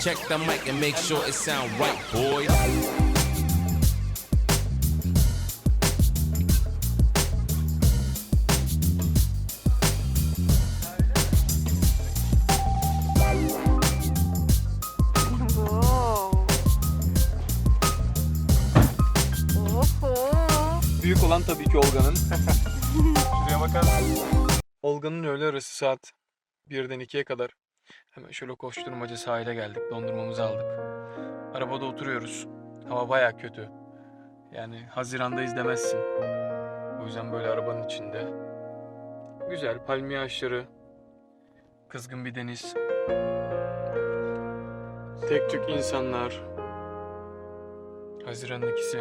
Check the mic and make sure it sound right. Oho. Büyük olan tabii ki Olga'nın. Şuraya bakar mısın? Olga'nın öğle arası saat 1'den 2'ye kadar. Hemen şöyle koşturmaca sahile geldik. Dondurmamızı aldık. Arabada oturuyoruz. Hava baya kötü. Yani Haziran'dayız demezsin. O yüzden böyle arabanın içinde. Güzel palmiye ağaçları. Kızgın bir deniz. Tek tük insanlar. Haziran'ın ikisi.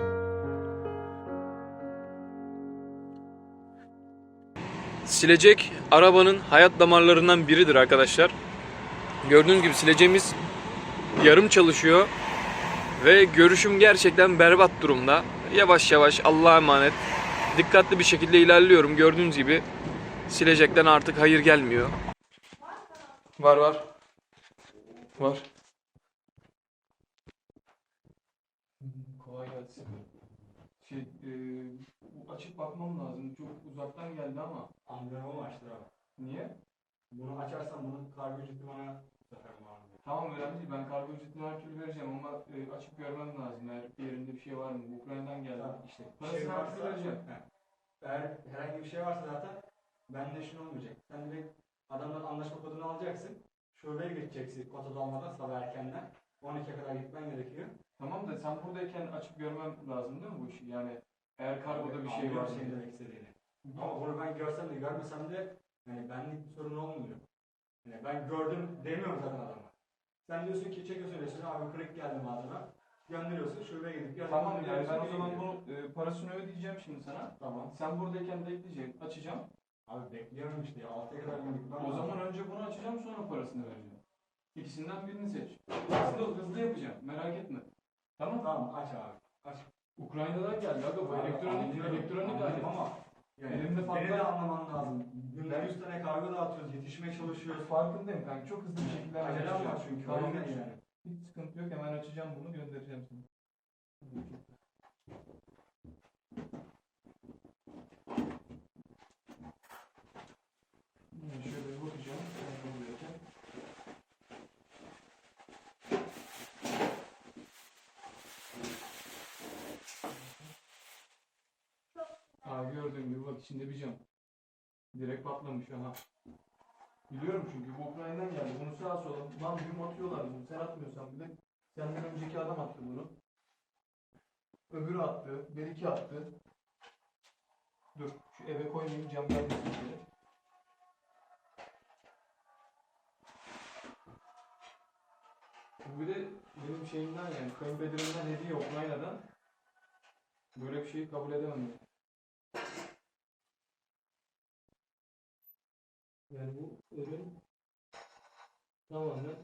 Silecek arabanın hayat damarlarından biridir arkadaşlar. Gördüğünüz gibi sileceğimiz yarım çalışıyor ve görüşüm gerçekten berbat durumda. Yavaş yavaş Allah'a emanet dikkatli bir şekilde ilerliyorum. Gördüğünüz gibi silecekten artık hayır gelmiyor. Var var. Var. Kolay gelsin. Şey, bu açıp bakmam lazım. Çok uzaktan geldi ama. Antrenman açtır abi. Niye? Bunu açarsan bunu kargo bana. Tamam önemli değil. Ben kargo ücretini her türlü vereceğim ama e, açıp görmem lazım. Eğer bir yerinde bir şey var mı? Ukrayna'dan geldi. Tamam, işte Parasını şey artık varsa, vereceğim. Eğer herhangi bir şey varsa zaten bende şunu olmayacak. Sen direkt adamdan anlaşma kodunu alacaksın. Şubeye gideceksin kotada olmadan sabah erkenden. 12'ye kadar gitmen gerekiyor. Tamam da sen buradayken açıp görmem lazım değil mi bu işi? Yani eğer kargoda bir şey Anlıyorum var. senin demek istediğini. Ama bunu ben görsem de görmesem de yani benlik bir sorun olmuyor. Yani ben gördüm demiyorum zaten adama. Sen diyorsun ki çekiyorsun resmini abi kırık geldi malzeme. Gönderiyorsun şubeye gidip yazıp Tamam yani ben o zaman bunu e, parasını ödeyeceğim şimdi sana. Tamam. Sen buradayken bekleyeceksin. Açacağım. Abi bekleyemem işte ya. 6'ya kadar gitmem O lazım. zaman önce bunu açacağım sonra parasını vereceğim. İkisinden birini seç. Hızlı, hızlı yapacağım. Merak etme. Tamam Tamam aç abi. Aç. Ukrayna'dan geldi aga bu Abi, elektronik anlıyorum, elektronik anlıyorum alet. ama yani Elimde beni patlar- de anlaman lazım. Günde Ben- 100 tane kargo dağıtıyoruz, yetişmeye çalışıyoruz. Farkındayım kanka. Çok hızlı bir şekilde Acelem var çünkü. Hiç, yani. hiç sıkıntı yok. Hemen açacağım bunu göndereceğim sana. Hmm, Şöyle bir bakacağım. Ben buradayken. Aa gördüğün gibi bak içinde bir cam. Direkt patlamış aha. Biliyorum çünkü bu Ukrayna'dan geldi. Bunu sağa sola lan gün atıyorlar bunu. Sen atmıyorsan bile senden önceki adam attı bunu. Öbürü attı. Beriki attı. Dur şu eve koymayayım cam gelmesin diye. Bu bir de benim şeyimden yani kayınpederimden hediye Ukrayna'dan. Böyle bir şeyi kabul edemem. ben. Yani bu ürün tamamen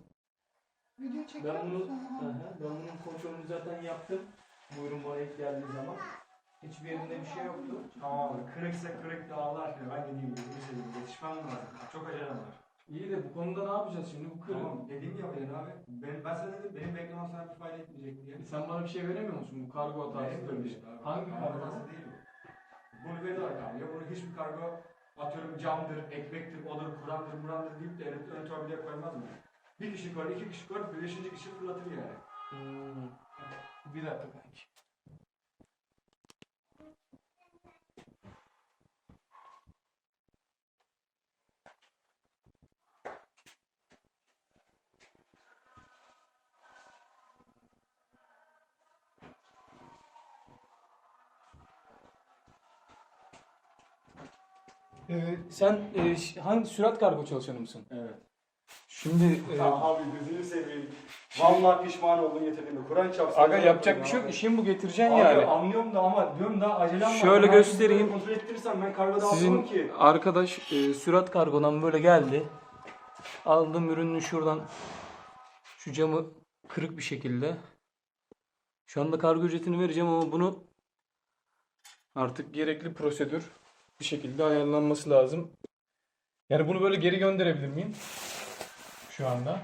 Video çekiyor ben bunu musun? Hı hı, ben bunun kontrolünü zaten yaptım. Bu ürün bana ilk geldiği zaman. Hiçbir yerinde bir şey yoktu. Tamam abi. Kırıksa kırık da Allah aşkına. Ben dediğim gibi bir şey. Yetişmem lazım. Çok acelem var. İyi de bu konuda ne yapacağız şimdi? Bu kırık. Tamam. Dediğimi yapacaksın abi. Ben, ben sana dedim benim beklemem sana bir fayda etmeyecek diye. E Sen bana bir şey veremiyor musun bu kargo hatası Veremiyorum işte abi. Hangi kargo? hatası değil bu. Bunu veriyorlar kargoya. Bunu hiçbir kargo atıyorum camdır, ekmektir, odur, kurandır, murandır deyip de ön, ön torbaya koymaz mı? Bir kişi koyar, iki kişi koyar, beşinci kişi fırlatır yani. Hmm. Bir dakika kanki. Ee, sen e, ş- hangi sürat kargo çalışanı mısın? Evet. Şimdi e, abi gözünü seveyim. Vallahi pişman oldum getirdiğimde. Kur'an çarpsın. aga yapacak bir şey yok. İşin bu getireceksin Abi yani. anlıyorum da ama diyorum daha acelem var. Şöyle Ben göstereyim. Kontrol ettirirsem ben kargoda Sizin almam ki. arkadaş e, sürat kargodan böyle geldi. Aldım ürünü şuradan şu camı kırık bir şekilde. Şu anda kargo ücretini vereceğim ama bunu artık gerekli prosedür bir şekilde ayarlanması lazım. Yani bunu böyle geri gönderebilir miyim? Şu anda.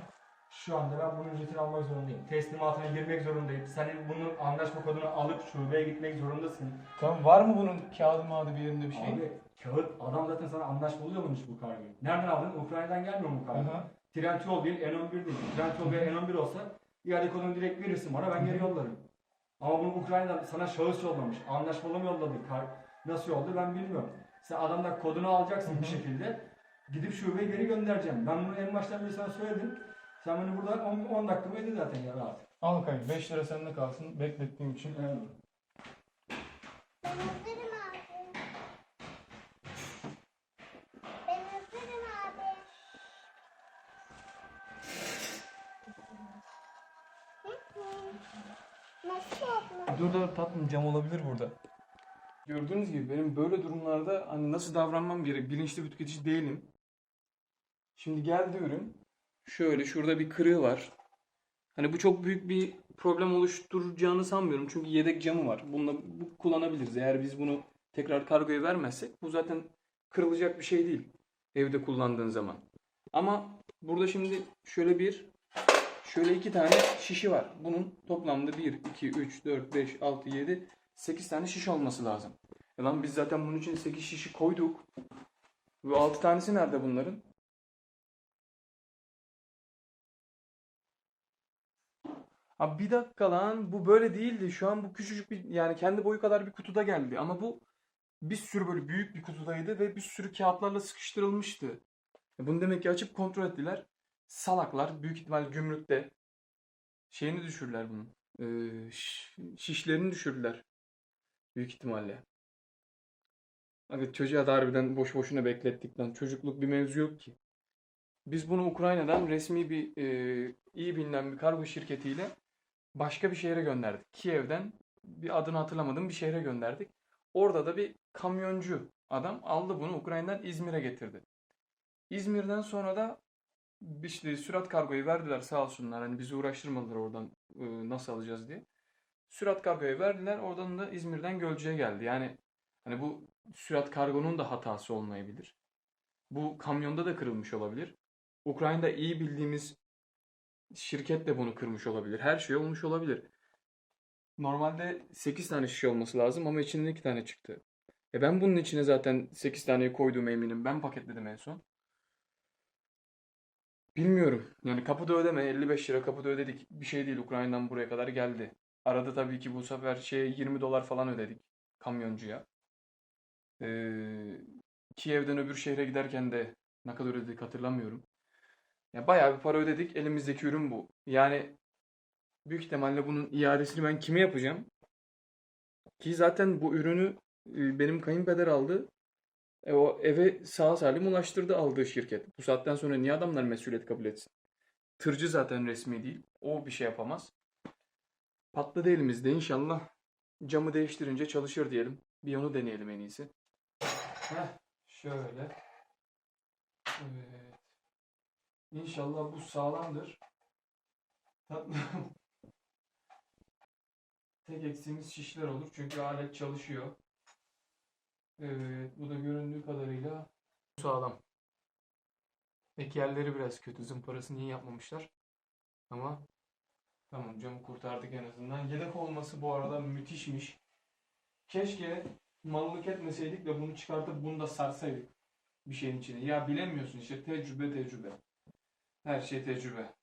Şu anda ben bunun ücretini almak zorundayım. Teslimatına girmek zorundayım. Senin bunun anlaşma kodunu alıp şubeye gitmek zorundasın. Tamam var mı bunun kağıdı mağdı bir yerinde bir şey? Abi kağıt adam zaten sana anlaşmalı yollamış bu kargoyu. Nereden aldın? Ukrayna'dan gelmiyor mu bu kargo? Trendyol değil, N11 değil. Trendyol veya N11 olsa iade kodunu direkt verirsin bana ben geri yollarım. Ama bunu Ukrayna'dan sana şahıs yollamış. Anlaşmalı mı yolladı? Kar nasıl yolladı ben bilmiyorum. Sen adamdan kodunu alacaksın bir şekilde. Gidip şubeye geri göndereceğim. Ben bunu en baştan beri sana söyledim. Sen beni burada 10, 10 dakika mı zaten ya rahat. Al kanka 5 lira sende kalsın beklettiğim için. Evet. Ben hazırım abi. Ben hazırım abi. Hı hı. Nasıl yapma? Dur dur tatlım cam olabilir burada. Gördüğünüz gibi benim böyle durumlarda hani nasıl davranmam gerek bilinçli bir tüketici değilim. Şimdi geldi ürün. Şöyle şurada bir kırığı var. Hani bu çok büyük bir problem oluşturacağını sanmıyorum. Çünkü yedek camı var. Bununla bu kullanabiliriz. Eğer biz bunu tekrar kargoya vermezsek bu zaten kırılacak bir şey değil. Evde kullandığın zaman. Ama burada şimdi şöyle bir şöyle iki tane şişi var. Bunun toplamda 1, 2, 3, 4, 5, 6, 7, 8 tane şiş olması lazım. E lan biz zaten bunun için 8 şişi koyduk. Bu 6 tanesi nerede bunların? Abi bir dakika lan bu böyle değildi. Şu an bu küçücük bir yani kendi boyu kadar bir kutuda geldi. Ama bu bir sürü böyle büyük bir kutudaydı ve bir sürü kağıtlarla sıkıştırılmıştı. E Bunu demek ki açıp kontrol ettiler. Salaklar büyük ihtimal gümrükte şeyini düşürürler bunun. Ee, şiş- şişlerini düşürdüler. Büyük ihtimalle. Abi çocuğa da harbiden boş boşuna beklettik lan. Çocukluk bir mevzu yok ki. Biz bunu Ukrayna'dan resmi bir e, iyi bilinen bir kargo şirketiyle başka bir şehre gönderdik. Kiev'den bir adını hatırlamadığım bir şehre gönderdik. Orada da bir kamyoncu adam aldı bunu Ukrayna'dan İzmir'e getirdi. İzmir'den sonra da işte sürat kargoyu verdiler sağ olsunlar. Hani bizi uğraştırmadılar oradan e, nasıl alacağız diye. Sürat kargoyu verdiler. Oradan da İzmir'den Gölcük'e geldi. Yani hani bu sürat kargonun da hatası olmayabilir. Bu kamyonda da kırılmış olabilir. Ukrayna'da iyi bildiğimiz şirket de bunu kırmış olabilir. Her şey olmuş olabilir. Normalde 8 tane şişe olması lazım ama içinden 2 tane çıktı. E ben bunun içine zaten 8 taneyi koyduğum eminim. Ben paketledim en son. Bilmiyorum. Yani kapıda ödeme 55 lira kapıda ödedik. Bir şey değil Ukrayna'dan buraya kadar geldi. Arada tabii ki bu sefer şeye 20 dolar falan ödedik kamyoncuya. Ee, Kiev'den öbür şehre giderken de ne kadar ödedik hatırlamıyorum. Ya bayağı bir para ödedik. Elimizdeki ürün bu. Yani büyük ihtimalle bunun iadesini ben kime yapacağım? Ki zaten bu ürünü e, benim kayınpeder aldı. E, o eve sağ salim ulaştırdı aldığı şirket. Bu saatten sonra niye adamlar mesuliyet kabul etsin? Tırcı zaten resmi değil. O bir şey yapamaz. Patladı elimizde inşallah. Camı değiştirince çalışır diyelim. Bir onu deneyelim en iyisi. Heh, şöyle. Evet. İnşallah bu sağlamdır. Tek eksiğimiz şişler olur çünkü alet çalışıyor. Evet, bu da göründüğü kadarıyla sağlam. Ek yerleri biraz kötü. Zımparasını iyi yapmamışlar. Ama tamam camı kurtardık en azından. Yedek olması bu arada müthişmiş. Keşke mallık etmeseydik de bunu çıkartıp bunu da sarsaydık bir şeyin içine. Ya bilemiyorsun işte tecrübe tecrübe. Her şey tecrübe.